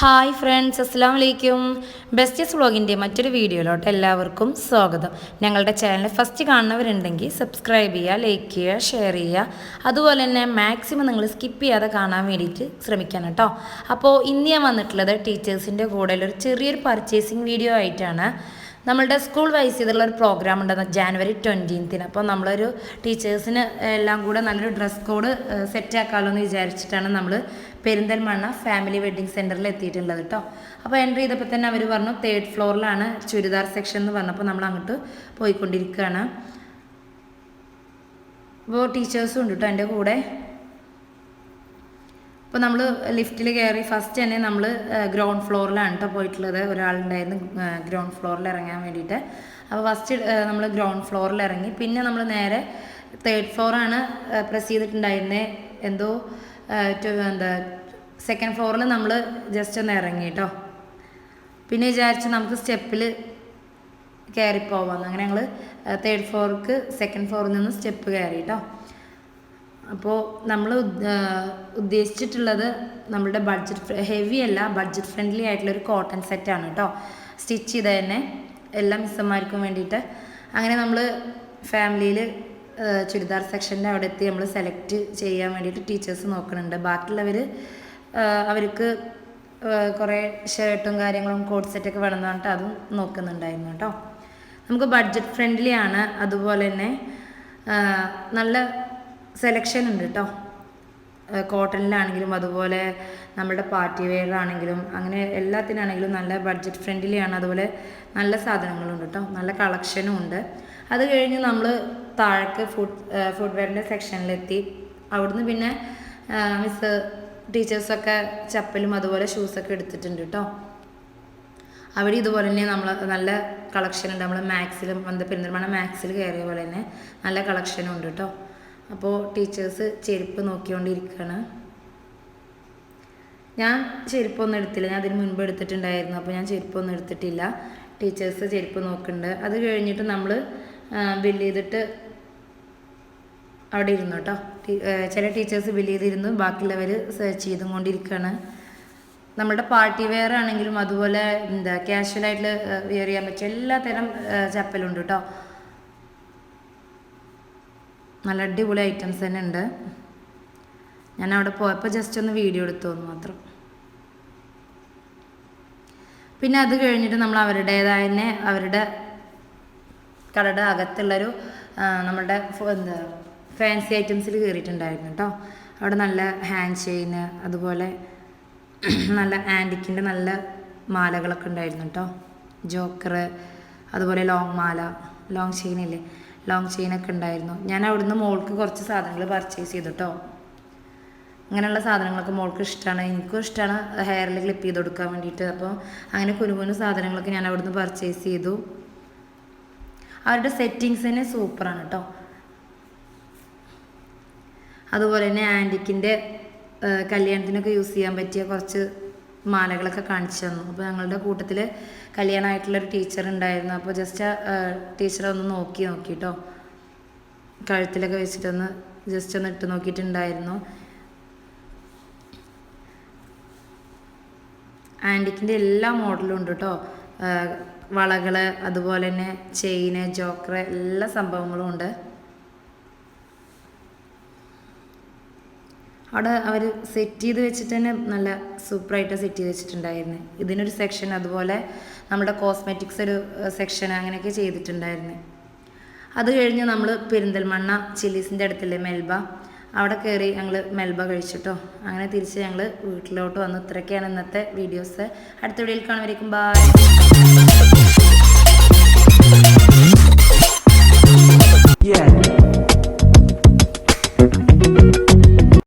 Hi friends അസ്സാം വലൈക്കും ബെസ്റ്റസ് വ്ളോഗിന്റെ മറ്റൊരു വീഡിയോയിലോട്ട് എല്ലാവർക്കും സ്വാഗതം. ഞങ്ങളുടെ ചാനൽ ഫസ്റ്റ് കാണുന്നവരുണ്ടെങ്കിൽ സബ്സ്ക്രൈബ് ചെയ്യുക ലൈക്ക് ചെയ്യുക ഷെയർ ചെയ്യുക. അതുപോലെ തന്നെ മാക്സിമം നിങ്ങൾ സ്കിപ്പ് ചെയ്യാതെ കാണാൻ വേണ്ടിയിട്ട് ശ്രമിക്കണം കേട്ടോ. അപ്പോൾ ഇന്ന് ഞാൻ വന്നിട്ടുള്ളത് ടീച്ചേഴ്സിന്റെ കൂടെ ഒരു ചെറിയൊരു പർച്ചേസിങ് വീഡിയോ ആയിട്ടാണ്. നമ്മളുടെ സ്കൂൾ വൈസ് ചെയ്തുള്ള ഒരു പ്രോഗ്രാം ഉണ്ടെന്ന് ജാനുവരി ട്വന്റീൻത്തിന് അപ്പോൾ നമ്മളൊരു ടീച്ചേഴ്സിന് എല്ലാം കൂടെ നല്ലൊരു ഡ്രസ് കോഡ് സെറ്റ് ആക്കാമല്ലോ എന്ന് വിചാരിച്ചിട്ടാണ് നമ്മൾ പെരിന്തൽമണ്ണ ഫാമിലി വെഡ്ഡിംഗ് സെന്ററിൽ എത്തിയിട്ടുള്ളത് കേട്ടോ അപ്പോൾ എന്റർ ചെയ്തപ്പോൾ തന്നെ അവർ പറഞ്ഞു തേർഡ് ഫ്ലോറിലാണ് ചുരിദാർ സെക്ഷൻ എന്ന് പറഞ്ഞപ്പോൾ നമ്മൾ അങ്ങോട്ട് പോയിക്കൊണ്ടിരിക്കുകയാണ് അപ്പോൾ ടീച്ചേഴ്സും ഉണ്ട് കേട്ടോ എന്റെ കൂടെ. അപ്പോൾ നമ്മൾ ലിഫ്റ്റിൽ കയറി ഫസ്റ്റ് തന്നെ നമ്മൾ ഗ്രൗണ്ട് ഫ്ലോറിലാണ് കേട്ടോ പോയിട്ടുള്ളത്. ഒരാളുണ്ടായിരുന്നു ഗ്രൗണ്ട് ഫ്ലോറിൽ ഇറങ്ങാൻ വേണ്ടിയിട്ട്. അപ്പോൾ ഫസ്റ്റ് നമ്മൾ ഗ്രൗണ്ട് ഫ്ലോറിൽ ഇറങ്ങി. പിന്നെ നമ്മൾ നേരെ തേർഡ് ഫ്ലോറാണ് പ്രസ് ചെയ്തിട്ടുണ്ടായിരുന്നത് എന്തോ എന്താ സെക്കൻഡ് ഫ്ലോറിൽ നമ്മൾ ജസ്റ്റ് ഒന്ന് ഇറങ്ങി കേട്ടോ പിന്നെ വിചാരിച്ച് നമുക്ക് സ്റ്റെപ്പിൽ കയറിപ്പോവാന്ന് അങ്ങനെ ഞങ്ങൾ തേർഡ് ഫ്ലോർക്ക് സെക്കൻഡ് ഫ്ലോറിൽ നിന്ന് സ്റ്റെപ്പ് കയറി കേട്ടോ അപ്പോൾ നമ്മൾ ഉദ്ദേശിച്ചിട്ടുള്ളത് നമ്മുടെ ബഡ്ജറ്റ് ഹെവി അല്ല ബഡ്ജറ്റ് ഫ്രണ്ട്ലി ആയിട്ടുള്ള ഒരു കോട്ടൺ സെറ്റാണ് കേട്ടോ സ്റ്റിച്ച് ചെയ്ത് തന്നെ എല്ലാ മിസ്സന്മാർക്കും വേണ്ടിയിട്ട്. അങ്ങനെ നമ്മൾ ഫാമിലിയിൽ ചുരിദാർ സെക്ഷന്റെ അവിടെ എത്തി നമ്മൾ സെലക്ട് ചെയ്യാൻ വേണ്ടിയിട്ട് ടീച്ചേഴ്സ് നോക്കുന്നുണ്ട്. ബാക്കിയുള്ളവർ അവർക്ക് കുറേ ഷർട്ടും കാര്യങ്ങളും കോട്ട് സെറ്റൊക്കെ വേണമെന്ന് പറഞ്ഞിട്ട് അതും നോക്കുന്നുണ്ടായിരുന്നു കേട്ടോ നമുക്ക് ബഡ്ജറ്റ് ഫ്രണ്ട്ലി ആണ്. അതുപോലെ തന്നെ നല്ല സെലക്ഷൻ ഉണ്ട് കേട്ടോ കോട്ടണിലാണെങ്കിലും അതുപോലെ നമ്മുടെ പാർട്ടി വെയർ ആണെങ്കിലും അങ്ങനെ എല്ലാത്തിനാണെങ്കിലും നല്ല ബഡ്ജറ്റ് ഫ്രണ്ട്ലിയാണ് അതുപോലെ നല്ല സാധനങ്ങളുണ്ട് കേട്ടോ നല്ല കളക്ഷനും ഉണ്ട്. അത് കഴിഞ്ഞ് നമ്മൾ താഴേക്ക് ഫുഡ് ഫുഡ് വെയറിന്റെ സെക്ഷനിലെത്തി അവിടുന്ന് പിന്നെ മിസ് ടീച്ചേഴ്സൊക്കെ ചപ്പലും അതുപോലെ ഷൂസൊക്കെ എടുത്തിട്ടുണ്ട് കേട്ടോ അവിടെ ഇതുപോലെ തന്നെ നമ്മൾ നല്ല കളക്ഷൻ ഉണ്ട്. നമ്മൾ മാക്സിലും പെരുന്തൽമണ്ണ മാക്സിൽ കയറിയ പോലെ തന്നെ നല്ല കളക്ഷനും ഉണ്ട് കേട്ടോ അപ്പോൾ ടീച്ചേഴ്സ് ചെരുപ്പ് നോക്കിക്കൊണ്ടിരിക്കുകയാണ് ഞാൻ ചെരുപ്പൊന്നും എടുത്തില്ല. ഞാൻ അതിന് മുൻപ് എടുത്തിട്ടുണ്ടായിരുന്നു. അപ്പോൾ ഞാൻ ചെരുപ്പൊന്നും എടുത്തിട്ടില്ല. ടീച്ചേഴ്സ് ചെരുപ്പ് നോക്കുന്നുണ്ട്. അത് കഴിഞ്ഞിട്ട് നമ്മൾ ബില്ല് ചെയ്തിട്ട് അവിടെ ഇരുന്നു കേട്ടോ. ചില ടീച്ചേഴ്സ് ബില്ല് ചെയ്തിരുന്നു. ബാക്കിയുള്ളവർ സെർച്ച് ചെയ്തും കൊണ്ടിരിക്കുകയാണ് നമ്മുടെ പാർട്ടി വെയർ ആണെങ്കിലും അതുപോലെ എന്താ കാഷ്വലായിട്ട് വെയർ ചെയ്യാൻ പറ്റിയ എല്ലാത്തരം തരം ചപ്പലുണ്ട് കേട്ടോ. നല്ല അടിപൊളി ഐറ്റംസ് തന്നെ ഉണ്ട്. ഞാൻ അവിടെ പോയപ്പോൾ ജസ്റ്റ് ഒന്ന് വീഡിയോ എടുത്തു എന്ന് മാത്രം. പിന്നെ അത് കഴിഞ്ഞിട്ട് നമ്മൾ അവരുടേതായ തന്നെ അവരുടെ കടയുടെ അകത്തുള്ളൊരു നമ്മളുടെ എന്താ ഫാൻസി ഐറ്റംസിൽ കയറിയിട്ടുണ്ടായിരുന്നു കേട്ടോ. അവിടെ നല്ല ഹാൻഡ് ചെയിന് അതുപോലെ നല്ല ആന്റിക്കിന്റെ നല്ല മാലകളൊക്കെ ഉണ്ടായിരുന്നു കേട്ടോ. ജോക്കർ അതുപോലെ ലോങ് മാല ലോങ് ചെയിനില്ലേ ലോങ് ചെയിനൊക്കെ ഉണ്ടായിരുന്നു. ഞാൻ അവിടുന്ന് മോൾക്ക് കുറച്ച് സാധനങ്ങൾ പർച്ചേസ് ചെയ്തു കേട്ടോ അങ്ങനെയുള്ള സാധനങ്ങളൊക്കെ മോൾക്ക് ഇഷ്ടമാണ് എനിക്കും ഇഷ്ടമാണ് ഹെയറിൽ ക്ലിപ്പ് ചെയ്ത് കൊടുക്കാൻ വേണ്ടിയിട്ട്. അപ്പോൾ അങ്ങനെ കുനു കുനു സാധനങ്ങളൊക്കെ ഞാൻ അവിടുന്ന് പർച്ചേസ് ചെയ്തു. അവരുടെ സെറ്റിങ്സ് തന്നെ സൂപ്പറാണ് കേട്ടോ അതുപോലെ തന്നെ ആന്റിക്കിന്റെ കല്യാണത്തിനൊക്കെ യൂസ് ചെയ്യാൻ പറ്റിയ കുറച്ച് മാലകളൊക്കെ കാണിച്ചു തന്നു. അപ്പോൾ ഞങ്ങളുടെ കൂട്ടത്തിൽ കല്യാണമായിട്ടുള്ളൊരു ടീച്ചർ ഉണ്ടായിരുന്നു. അപ്പോൾ ജസ്റ്റ് ടീച്ചറെ ഒന്ന് നോക്കി നോക്കി കേട്ടോ കഴുത്തിലൊക്കെ വെച്ചിട്ടൊന്ന് ജസ്റ്റ് ഒന്ന് ഇട്ട് നോക്കിയിട്ടുണ്ടായിരുന്നു. ആന്റിക്കിന്റെ എല്ലാ മോഡലും ഉണ്ട് കേട്ടോ വളകൾ അതുപോലെ തന്നെ ചെയിന് ജോക്കർ എല്ലാ സംഭവങ്ങളും ഉണ്ട്. അവിടെ അവർ സെറ്റ് ചെയ്ത് വെച്ചിട്ട് തന്നെ നല്ല സൂപ്പറായിട്ട് സെറ്റ് ചെയ്ത് വെച്ചിട്ടുണ്ടായിരുന്നു. ഇതിനൊരു സെക്ഷൻ അതുപോലെ നമ്മുടെ കോസ്മെറ്റിക്സ് ഒരു സെക്ഷൻ അങ്ങനെയൊക്കെ ചെയ്തിട്ടുണ്ടായിരുന്നു. അത് കഴിഞ്ഞ് നമ്മൾ പെരിന്തൽമണ്ണ ചില്ലീസിന്റെ അടുത്തല്ലേ മെൽബ അവിടെ കയറി ഞങ്ങൾ മെൽബ കഴിച്ചിട്ടോ. അങ്ങനെ തിരിച്ച് ഞങ്ങൾ വീട്ടിലോട്ട് വന്നു. ഇത്രയൊക്കെയാണ് ഇന്നത്തെ വീഡിയോസ് അടുത്ത വീഡിയോയിൽ കാണുമായിരിക്കും ബൈ